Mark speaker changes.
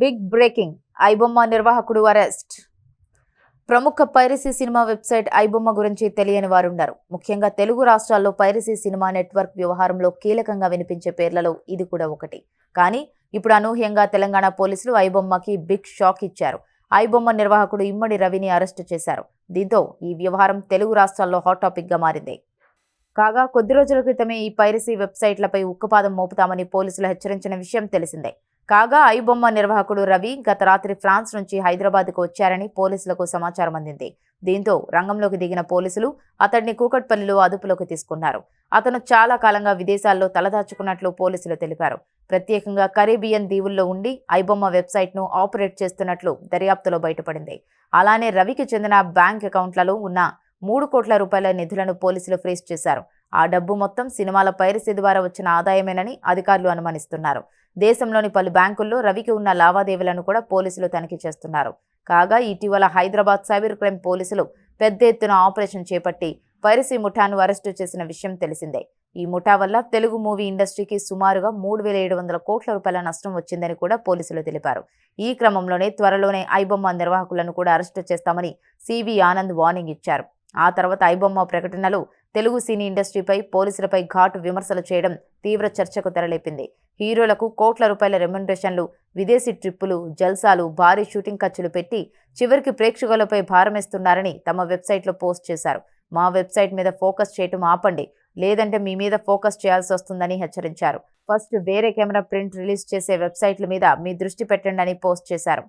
Speaker 1: Big breaking. IBomma నిర్వాహకుడు arrest. ప్రముఖ piracy cinema website iBomma గురించి తెలియని వారున్నారు ముఖ్యంగా తెలుగు రాష్ట్రాల్లో పైరసీ సినిమా నెట్వర్క్ వ్యవహారంలో కీలకంగా వినిపించే పేర్లలో ఇది కూడా ఒకటి. కానీ ఇప్పుడు అనూహ్యంగా తెలంగాణ పోలీసులు ఐబొమ్మకి బిగ్ షాక్ ఇచ్చారు. ఐబొమ్మ నిర్వాహకుడు ఇమ్మడి రవిని అరెస్టు చేశారు. దీంతో ఈ వ్యవహారం తెలుగు రాష్ట్రాల్లో హాట్ టాపిక్గా మారింది. కాగా కొద్ది రోజుల క్రితమే ఈ పైరసీ వెబ్సైట్లపై ఉక్కుపాదం మోపుతామని పోలీసులు హెచ్చరించిన విషయం తెలిసిందే. కాగా ఐబొమ్మ నిర్వాహకుడు రవి గత రాత్రి ఫ్రాన్స్ నుంచి హైదరాబాద్కు వచ్చారని పోలీసులకు సమాచారం అందింది. దీంతో రంగంలోకి దిగిన పోలీసులు అతడిని కూకట్పల్లిలో అదుపులోకి తీసుకున్నారు. అతను చాలా కాలంగా విదేశాల్లో తలదాచుకున్నట్లు పోలీసులు తెలిపారు. ప్రత్యేకంగా కరేబియన్ దీవుల్లో ఉండి ఐబొమ్మ వెబ్సైట్ను ఆపరేట్ చేస్తున్నట్లు దర్యాప్తులో బయటపడింది. అలానే రవికి చెందిన బ్యాంక్ అకౌంట్లలో ఉన్న మూడు కోట్ల రూపాయల నిధులను పోలీసులు ఫ్రీజ్ చేశారు. ఆ డబ్బు మొత్తం సినిమాల పైరసీ ద్వారా వచ్చిన ఆదాయమేనని అధికారులు అనుమానిస్తున్నారు. దేశంలోని పలు బ్యాంకుల్లో రవికి ఉన్న లావాదేవీలను కూడా పోలీసులు తనిఖీ చేస్తున్నారు. కాగా ఇటీవల హైదరాబాద్ సైబర్ క్రైమ్ పోలీసులు పెద్ద ఎత్తున ఆపరేషన్ చేపట్టి పైరసీ ముఠాను అరెస్టు చేసిన విషయం తెలిసిందే. ఈ ముఠా వల్ల తెలుగు మూవీ ఇండస్ట్రీకి సుమారుగా మూడు వేల ఏడు వందల కోట్ల రూపాయల నష్టం వచ్చిందని కూడా పోలీసులు తెలిపారు. ఈ క్రమంలోనే త్వరలోనే ఐబొమ్మ నిర్వాహకులను కూడా అరెస్టు చేస్తామని సివి ఆనంద్ వార్నింగ్ ఇచ్చారు. ఆ తర్వాత ఐబొమ్మ ప్రకటనలు తెలుగు సినీ ఇండస్ట్రీపై పోలీసులపై ఘాటు విమర్శలు చేయడం తీవ్ర చర్చకు తెరలేపింది. హీరోలకు కోట్ల రూపాయల రెమ్యునరేషన్లు విదేశీ ట్రిప్పులు జల్సాలు భారీ షూటింగ్ ఖర్చులు పెట్టి చివరికి ప్రేక్షకులపై భారమేస్తున్నారని తమ వెబ్సైట్లో పోస్ట్ చేశారు. మా వెబ్సైట్ మీద ఫోకస్ చేయటం ఆపండి లేదంటే మీ మీద ఫోకస్ చేయాల్సి వస్తుందని హెచ్చరించారు. ఫస్ట్ వేరే కెమెరా ప్రింట్ రిలీజ్ చేసే వెబ్సైట్ల మీద మీ దృష్టి పెట్టండి అని పోస్ట్ చేశారు.